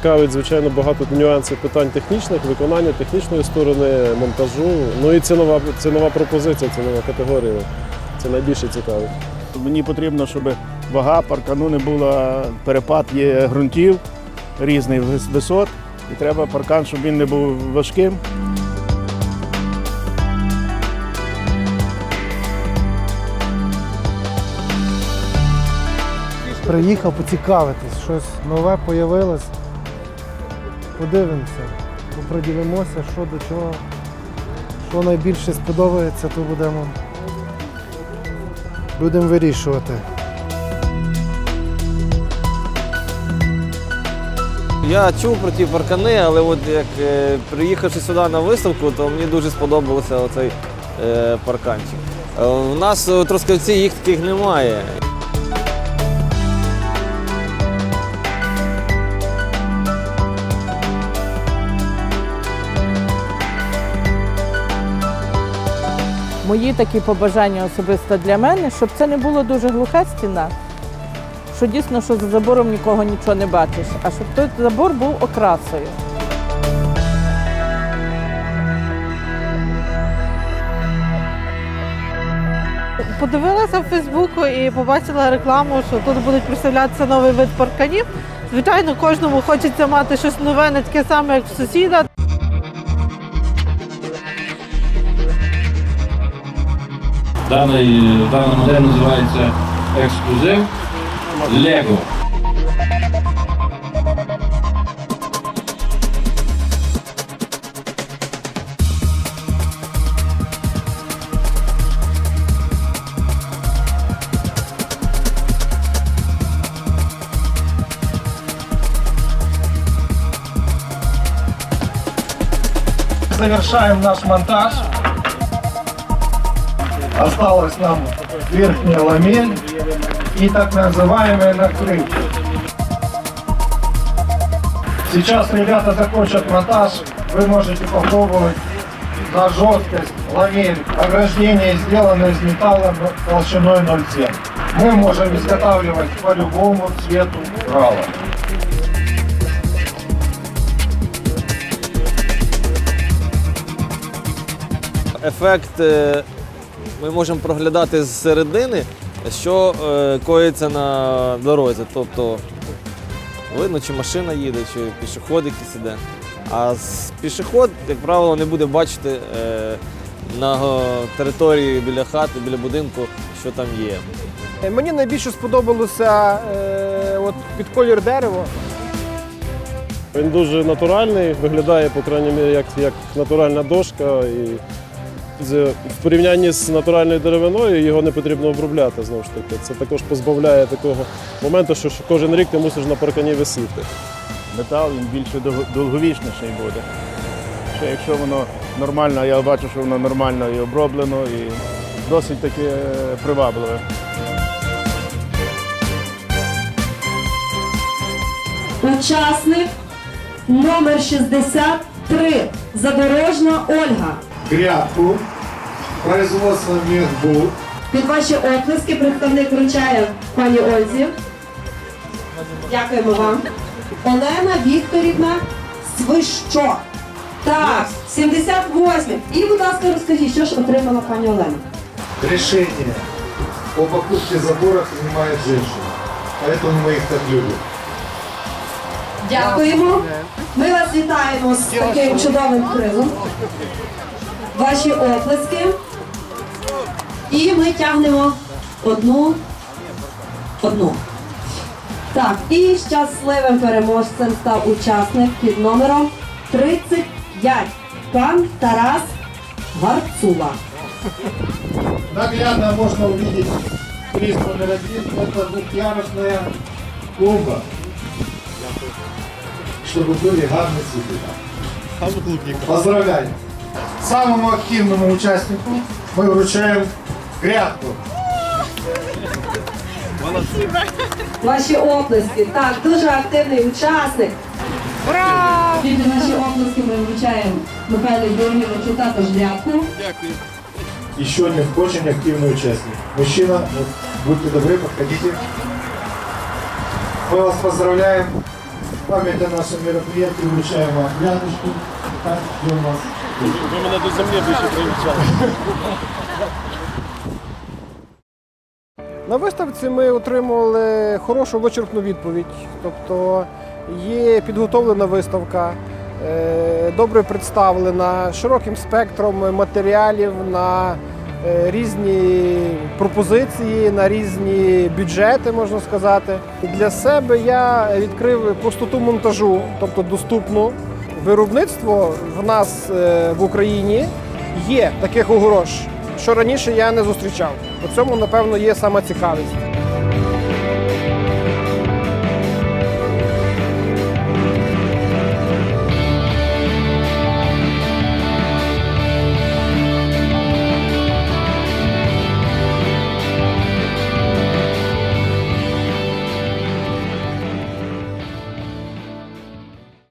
цікавить, звичайно, багато нюансів питань технічних, виконання технічної сторони, монтажу. Ну і цінова, цінова пропозиція, цінова категорія. Це найбільше цікавить. Мені потрібно, щоб вага паркану не була перепад є ґрунтів різних висот. І треба паркан, щоб він не був важким. Приїхав поцікавитись, щось нове появилось. Подивимося, поприділимося, що до чого. Що найбільше сподобається, то будемо, будемо вирішувати. Я чув про ті паркани, але от як е, приїхавши сюди на виставку, то мені дуже сподобався оцей е, парканчик. Е, у нас у Трускавці їх таких немає. Мої такі побажання особисто для мене, щоб це не було дуже глуха стіна. Що дійсно, що за забором нікого нічого не бачиш, а щоб той забор був окрасою. Подивилася в Фейсбуку і побачила рекламу, що тут будуть представлятися новий вид парканів. Звичайно, кожному хочеться мати щось нове, не таке саме, як в сусіда. Даний, дана модель називається ексклюзив Lego. Завершаем наш монтаж. Осталось нам верхняя ламель и так называемая накрытие. Сейчас ребята закончат монтаж. Вы можете попробовать на жесткость ламель. Ограждение сделано из металла толщиной 0,7. Мы можем изготавливать по любому цвету рала. Ефект е, ми можемо проглядати з середини, що е, коїться на дорозі. Тобто видно, чи машина їде, чи пішохід якийсь іде. А пішохід, як правило, не буде бачити е, на е, території біля хати, біля будинку, що там є. Мені найбільше сподобалося е, от під колір дерева. Він дуже натуральний, виглядає, по крайній мірі, як, як натуральна дошка. І в порівнянні з натуральною деревиною його не потрібно обробляти знову ж таки. Це також позбавляє такого моменту, що кожен рік ти мусиш на паркані висіти. Метал він більше довговічніший буде. Що якщо воно нормально, я бачу, що воно нормально і оброблено, і досить таки е, привабливе. Учасник номер 63. Задорожна Ольга. Грядку. Производство Мехбуд. Під ваші оплески представник вручає пані Ользі. Дякуємо вам. Олена Вікторівна Свищо. Так, 78. І, будь ласка, розкажіть, що ж отримала пані Олена. Решение о покупке забора принимает женщина. Поэтому мы их так любим. Дякуємо. Ми вас вітаємо з таким чудовим призом Ваші оплески. І ми тягнемо одну. Одну. Так, і щасливим переможцем став учасник під номером 35. Пан Тарас Гарцула. Наглядно можно увидеть приз номер один. Это двухъярусная клумба. Чтобы были гарные цветы. Поздравляю. Самому активному участнику мы вручаем грядку. Ваші оплески. Так, дуже активний учасник. Ура! Під наші оплески ми вручаємо Михайлу Георгійовичу також грядку. Еще один очень активный участник. Мужчина, вот, будьте добры, подходите. Мы вас поздравляем. память о нашем мероприятии вручаем вам гляночку. Так, ждем вас. Ви мене до землі більше привчали. На виставці ми отримували хорошу вичерпну відповідь. Тобто є підготовлена виставка, е, добре представлена, широким спектром матеріалів на е, різні пропозиції, на різні бюджети, можна сказати. Для себе я відкрив простоту монтажу, тобто доступну. Виробництво в нас е, в Україні є таких огорож, що раніше я не зустрічав. У цьому, напевно, є сама цікавість.